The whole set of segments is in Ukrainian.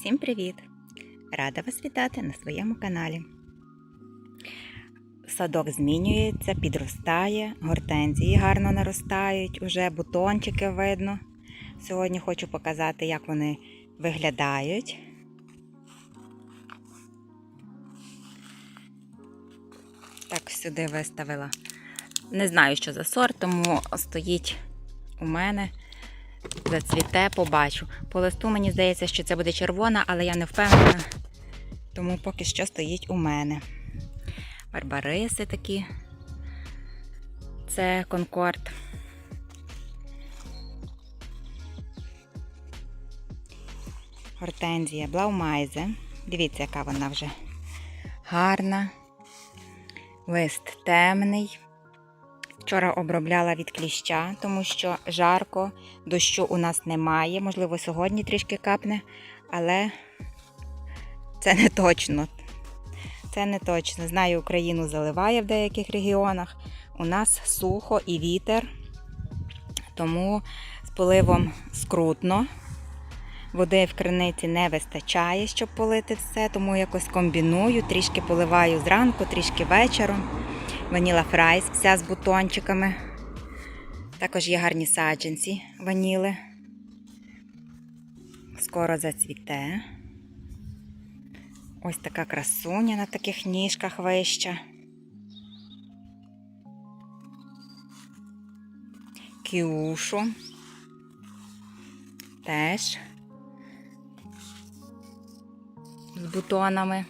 Всім привіт! Рада вас вітати на своєму каналі. Садок змінюється, підростає, гортензії гарно наростають, уже бутончики видно. Сьогодні хочу показати, як вони виглядають. Так, сюди виставила. Не знаю, що за сорт, тому стоїть у мене зацвіте, побачу. По листу мені здається, що це буде червона, але я не впевнена, тому поки що стоїть у мене. Барбариси такі. Це конкорд. Гортензія Блаумайзе. Дивіться, яка вона вже гарна. Лист темний. Вчора обробляла від кліща, тому що жарко, дощу у нас немає. Можливо, сьогодні трішки капне, але це не точно. Це не точно. Знаю, Україну заливає в деяких регіонах. У нас сухо і вітер, тому з поливом скрутно. Води в криниці не вистачає, щоб полити все, тому якось комбіную, трішки поливаю зранку, трішки вечором. Ваніла фрайс, вся з бутончиками. Також є гарні саджанці ваніли. Скоро зацвіте. Ось така красуня на таких ніжках вища. Кіушу. Теж з бутонами.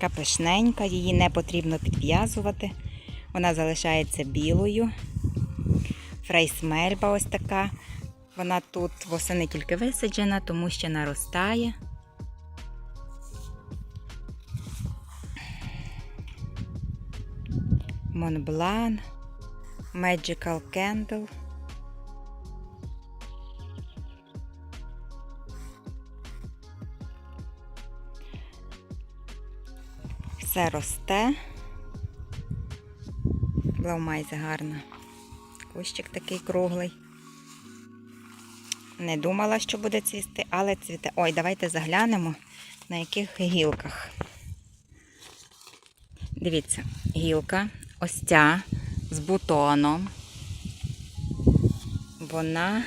Така пишненька, її не потрібно підв'язувати. Вона залишається білою. Фрейсмельба ось така. Вона тут восени тільки висаджена, тому ще наростає. Монблан, Magical Candle. Все росте. Блаумайза гарна. Кущик такий круглий. Не думала, що буде цвісти, але цвіте. Ой, давайте заглянемо, на яких гілках. Дивіться, гілка ось ця з бутоном. Вона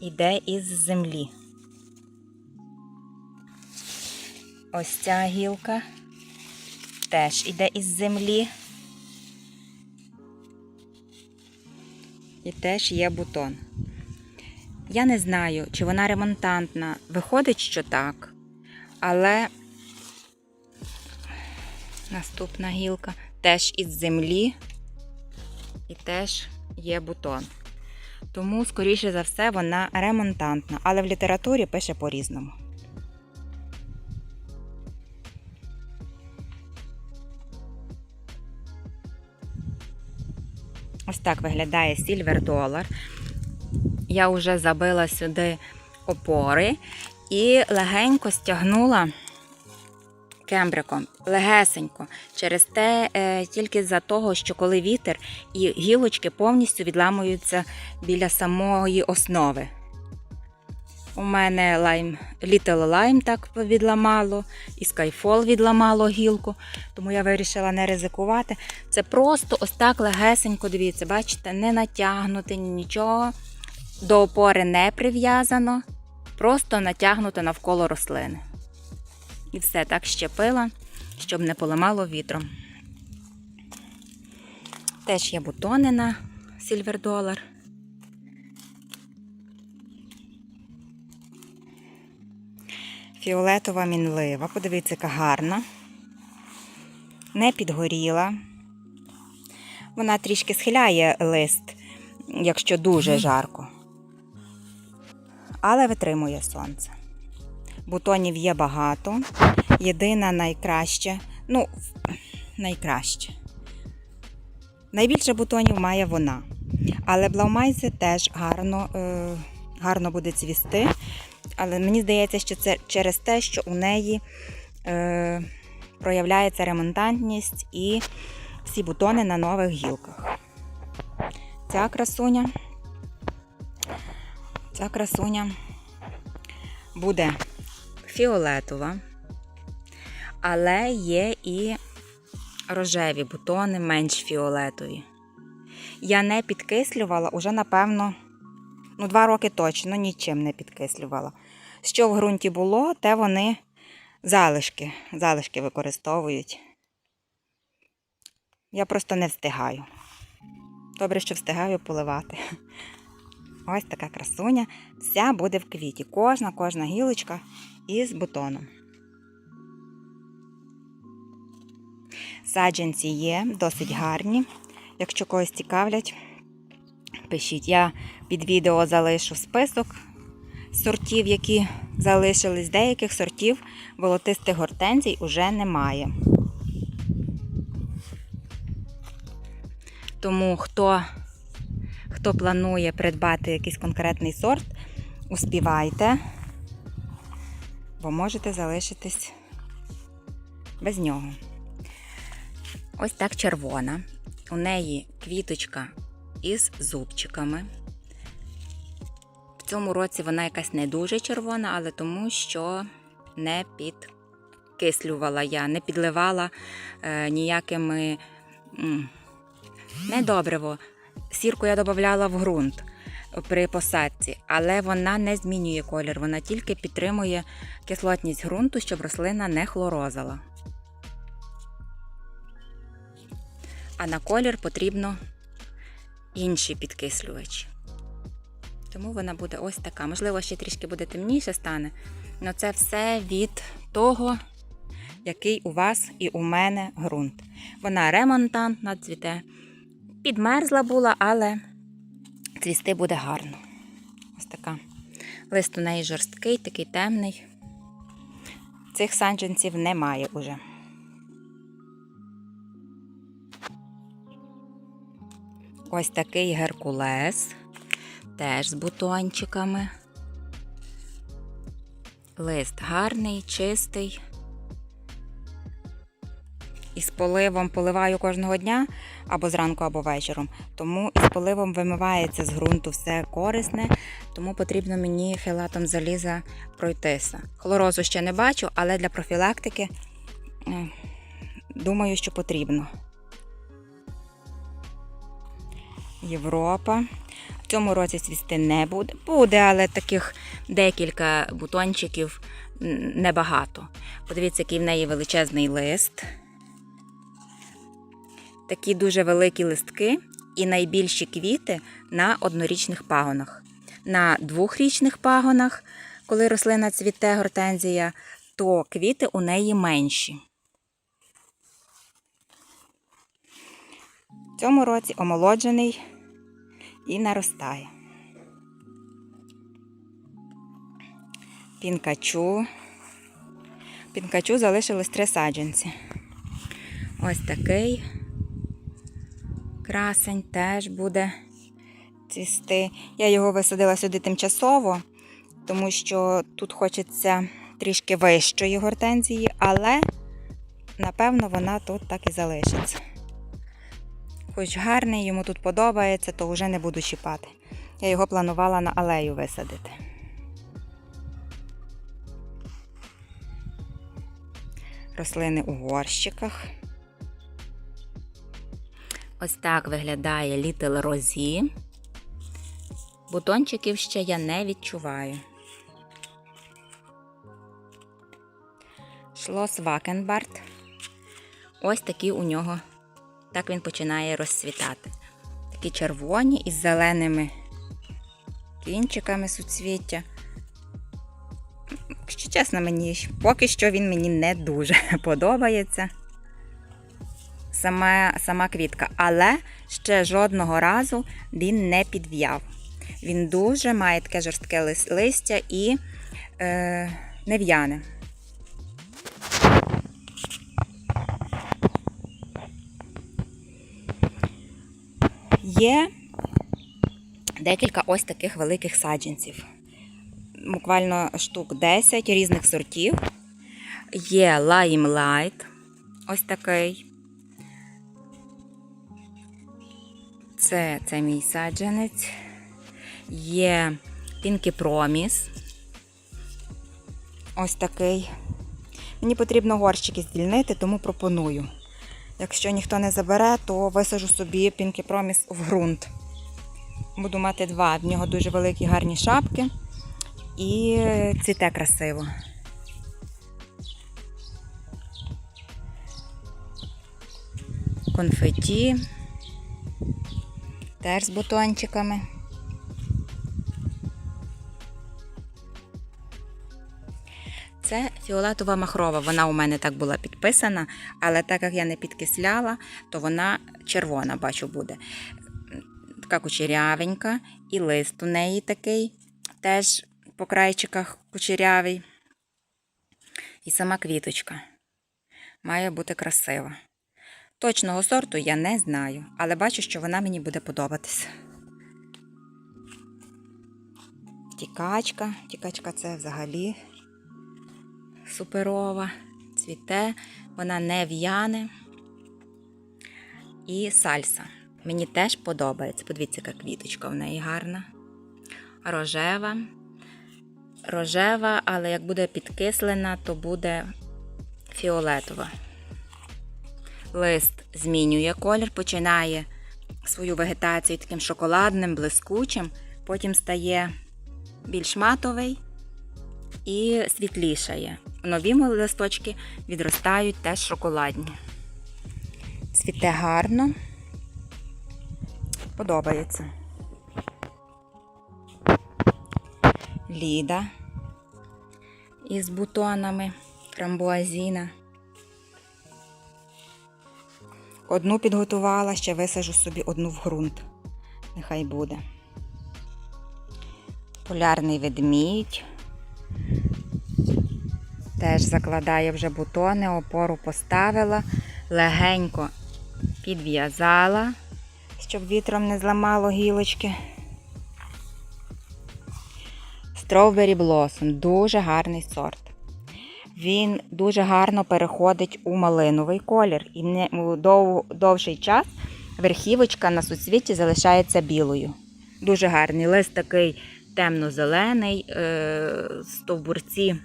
йде із землі. Ось ця гілка теж іде із землі. І теж є бутон. Я не знаю, чи вона ремонтантна. Виходить, що так. Але наступна гілка теж із землі і теж є бутон. Тому, скоріше за все, вона ремонтантна, але в літературі пише по-різному. Ось так виглядає Silver Dollar. Я вже забила сюди опори і легенько стягнула кембриком, легесенько. Через те, е, тільки за того, що коли вітер і гілочки повністю відламуються біля самої основи. У мене лайм, Little Lime так відламало, і Skyfall відламало гілку, тому я вирішила не ризикувати. Це просто ось так легесенько, дивіться, бачите, не натягнути нічого. До опори не прив'язано, просто натягнуто навколо рослини. І все так щепила, щоб не поламало вітром. Теж є бутони на Silver Dollar. Фіолетова мінлива. Подивіться, яка гарна. Не підгоріла. Вона трішки схиляє лист, якщо дуже жарко. Але витримує сонце. Бутонів є багато. Єдина найкраще, ну, найкраще. Найбільше бутонів має вона. Але Блаумайзе теж гарно, е, гарно буде цвісти. Але мені здається, що це через те, що у неї е, проявляється ремонтантність і всі бутони на нових гілках. Ця красуня Ця красуня буде фіолетова, але є і рожеві бутони менш фіолетові. Я не підкислювала уже, напевно, ну, два роки точно нічим не підкислювала. Що в ґрунті було, те вони залишки, залишки використовують. Я просто не встигаю. Добре, що встигаю поливати. Ось така красуня. Вся буде в квіті. Кожна, кожна гілочка із бутоном. Саджанці є, досить гарні. Якщо когось цікавлять, пишіть. Я під відео залишу список сортів, які залишились. Деяких сортів волотистих гортензій уже немає. Тому хто, хто планує придбати якийсь конкретний сорт, успівайте, бо можете залишитись без нього. Ось так червона. У неї квіточка із зубчиками. В цьому році вона якась не дуже червона, але тому що не підкислювала я, не підливала е, ніякими м, не. Сірку я додавала в ґрунт при посадці, але вона не змінює колір, вона тільки підтримує кислотність ґрунту, щоб рослина не хлорозала. А на колір потрібно інші підкислювачі. Тому вона буде ось така. Можливо, ще трішки буде темніше стане. але це все від того, який у вас і у мене ґрунт. Вона ремонтантна, цвіте. Підмерзла була, але цвісти буде гарно. Ось така. Лист у неї жорсткий, такий темний. Цих саджанців немає уже. Ось такий геркулес, теж з бутончиками. Лист гарний, чистий. Із поливом поливаю кожного дня або зранку, або вечором. Тому із поливом вимивається з ґрунту все корисне, тому потрібно мені філатом заліза пройтися. Хлорозу ще не бачу, але для профілактики е, думаю, що потрібно. Європа. В цьому році цвісти не буде. Буде, але таких декілька бутончиків небагато. Подивіться, який в неї величезний лист. Такі дуже великі листки і найбільші квіти на однорічних пагонах. На двохрічних пагонах, коли рослина цвіте гортензія, то квіти у неї менші. В цьому році омолоджений і наростає. Пінкачу. Пінкачу залишилось три саджанці. Ось такий красень теж буде цвісти. Я його висадила сюди тимчасово, тому що тут хочеться трішки вищої гортензії, але напевно вона тут так і залишиться. Хоч гарний, йому тут подобається, то вже не буду чіпати. Я його планувала на алею висадити. Рослини у горщиках. Ось так виглядає Little Розі. Бутончиків ще я не відчуваю. Шлос Вакенбарт. Ось такі у нього так він починає розцвітати. Такі червоні із зеленими кінчиками суцвіття. Якщо чесно, мені поки що він мені не дуже подобається. Сама, сама квітка, але ще жодного разу він не підв'яв. Він дуже має таке жорстке листя і е, не в'яне. Є декілька ось таких великих саджанців. Буквально штук 10 різних сортів. Є Limelight, ось такий. Це, це мій саджанець. Є Пінкі Проміс. Ось такий. Мені потрібно горщики звільнити, тому пропоную. Якщо ніхто не забере, то висажу собі Пінкі Проміс в ґрунт. Буду мати два. В нього дуже великі гарні шапки і цвіте красиво. Конфеті. Теж з бутончиками. Це фіолетова махрова. Вона у мене так була підписана, але так як я не підкисляла, то вона червона, бачу, буде. Така кучерявенька, і лист у неї такий, теж по крайчиках кучерявий. І сама квіточка має бути красива. Точного сорту я не знаю, але бачу, що вона мені буде подобатися. Тікачка. Тікачка це взагалі суперова. Цвіте, вона не в'яне. І сальса. Мені теж подобається. Подивіться, яка квіточка в неї гарна. Рожева. Рожева, але як буде підкислена, то буде фіолетова. Лист змінює колір, починає свою вегетацію таким шоколадним, блискучим, потім стає більш матовий і світлішає. Нові листочки відростають теж шоколадні. Цвіте гарно, подобається. Ліда із бутонами, фрамбуазіна. Одну підготувала, ще висажу собі одну в ґрунт. Нехай буде. Полярний ведмідь. Теж закладає вже бутони, опору поставила, легенько підв'язала, щоб вітром не зламало гілочки. Strawberry Blossom дуже гарний сорт. Він дуже гарно переходить у малиновий колір і дов, довший час верхівочка на суцвіті залишається білою. Дуже гарний лист такий темно-зелений, е, стовбурці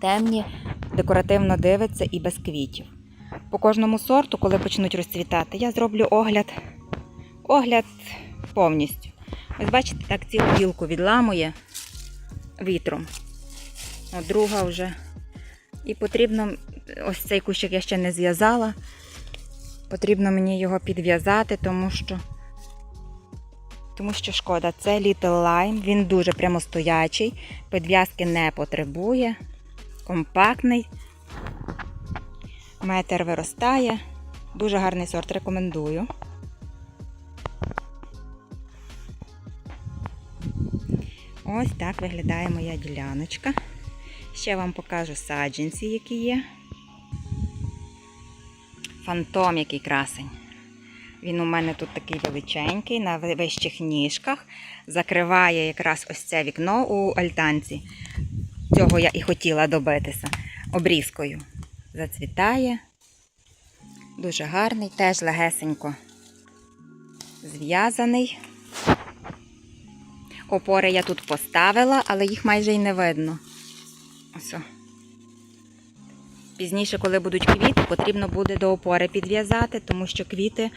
темні, декоративно дивиться і без квітів. По кожному сорту, коли почнуть розцвітати, я зроблю огляд, огляд повністю. Ось бачите, так цілу гілку відламує вітром. От друга вже. І потрібно, ось цей кущик я ще не зв'язала. Потрібно мені його підв'язати, тому що тому що шкода. Це Little Lime, він дуже прямостоячий, підв'язки не потребує, компактний, метр виростає. Дуже гарний сорт, рекомендую. Ось так виглядає моя діляночка. Ще вам покажу саджанці, які є. Фантом, який красень. Він у мене тут такий величенький, на вищих ніжках. Закриває якраз ось це вікно у альтанці. Цього я і хотіла добитися. Обрізкою. Зацвітає. Дуже гарний, теж легесенько зв'язаний. Опори я тут поставила, але їх майже й не видно. Ось. Пізніше, коли будуть квіти, потрібно буде до опори підв'язати, тому що квіти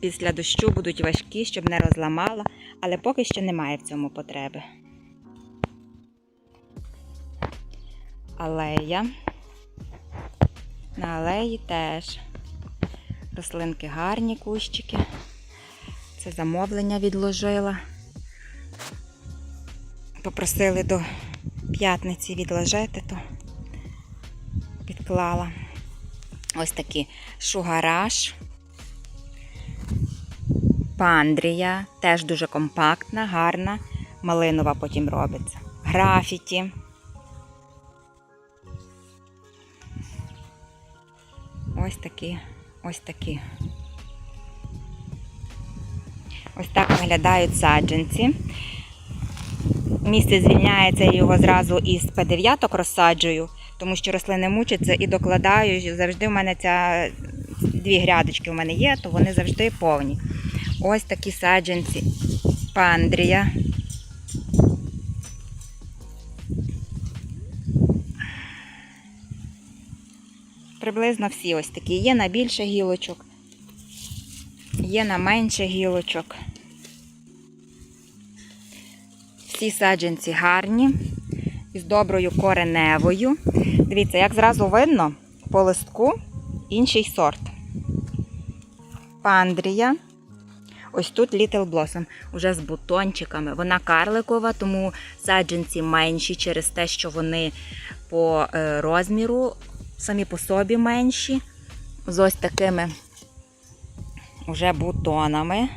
після дощу будуть важкі, щоб не розламала, але поки що немає в цьому потреби. Алея. На алеї теж рослинки гарні кущики. Це замовлення відложила. Попросили до п'ятниці відложити, то підклала. Ось такі шугараш. Пандрія, теж дуже компактна, гарна, малинова потім робиться. Графіті. Такі, ось такі. Ось так виглядають саджанці. Місце звільняється, я його зразу із П9 розсаджую, тому що рослини мучаться і докладаю. Завжди в мене ця дві грядочки в мене є, то вони завжди повні. Ось такі саджанці. Пандрія. Приблизно всі ось такі. Є на більше гілочок, є на менше гілочок. Всі саджанці гарні, із доброю кореневою. Дивіться, як зразу видно, по листку інший сорт. Пандрія. Ось тут Little Blossom, уже з бутончиками. Вона карликова, тому саджанці менші через те, що вони по е, розміру самі по собі менші. З ось такими вже бутонами.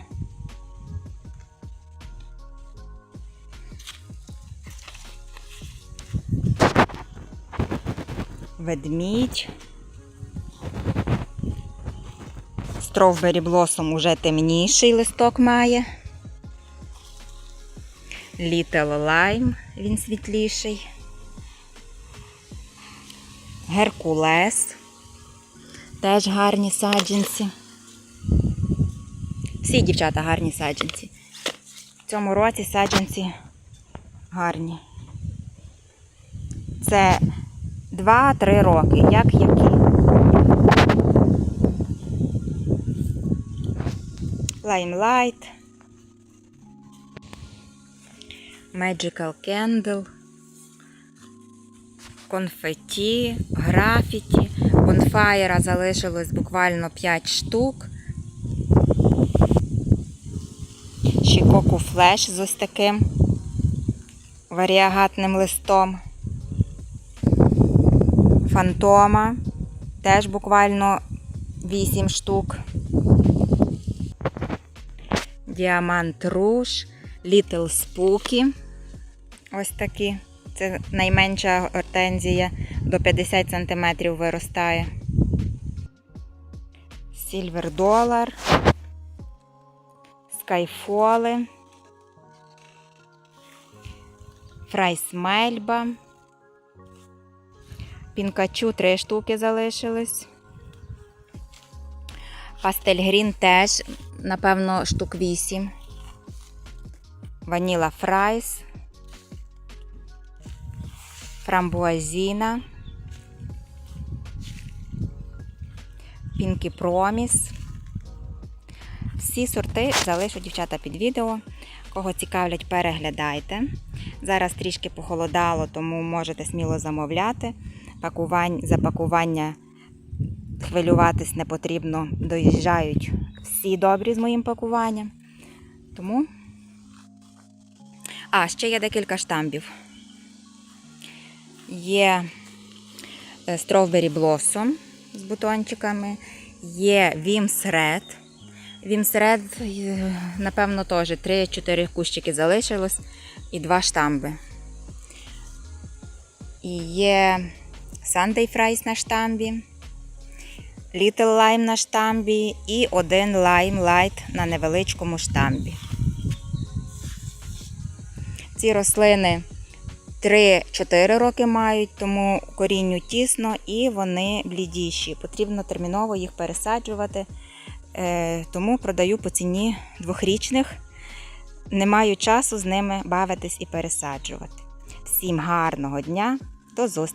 Ведмідь. Strawberry Blossom уже темніший листок має. Little Lime, він світліший. Геркулес. Теж гарні саджанці. Всі дівчата гарні саджанці. В цьому році саджанці гарні. Це 2-3 роки, як які. Limelight. Magical Candle. Конфеті, графіті. Бонфаєра залишилось буквально 5 штук. Шікоку флеш з ось таким варіагатним листом. Фантома. Теж буквально 8 штук. Діамант Руж, Little Spooky. Ось такі. Це найменша гортензія до 50 см виростає. Silver Dollar. Скайфоли. Фрайс Мельба. Пінкачу три штуки залишились. Пастель Грін теж, напевно, штук 8. Ваніла Фрайс. Фрамбуазіна. Пінкі Проміс. Всі сорти залишу дівчата під відео. Кого цікавлять, переглядайте. Зараз трішки похолодало, тому можете сміло замовляти. Пакувань, запакування хвилюватись не потрібно. Доїжджають всі добрі з моїм пакуванням. Тому. А, ще є декілька штамбів. Є е, Strawberry Blossom з бутончиками, є Wims Red. Wims Red, е, напевно, теж 3-4 кущики залишилось і два штамби. І є Sunday Fries на штамбі, Little Lime на штамбі і один Lime Light на невеличкому штамбі. Ці рослини 3-4 роки мають, тому корінню тісно і вони блідіші. Потрібно терміново їх пересаджувати, е, тому продаю по ціні двохрічних. Не маю часу з ними бавитись і пересаджувати. Всім гарного дня, до зустрічі!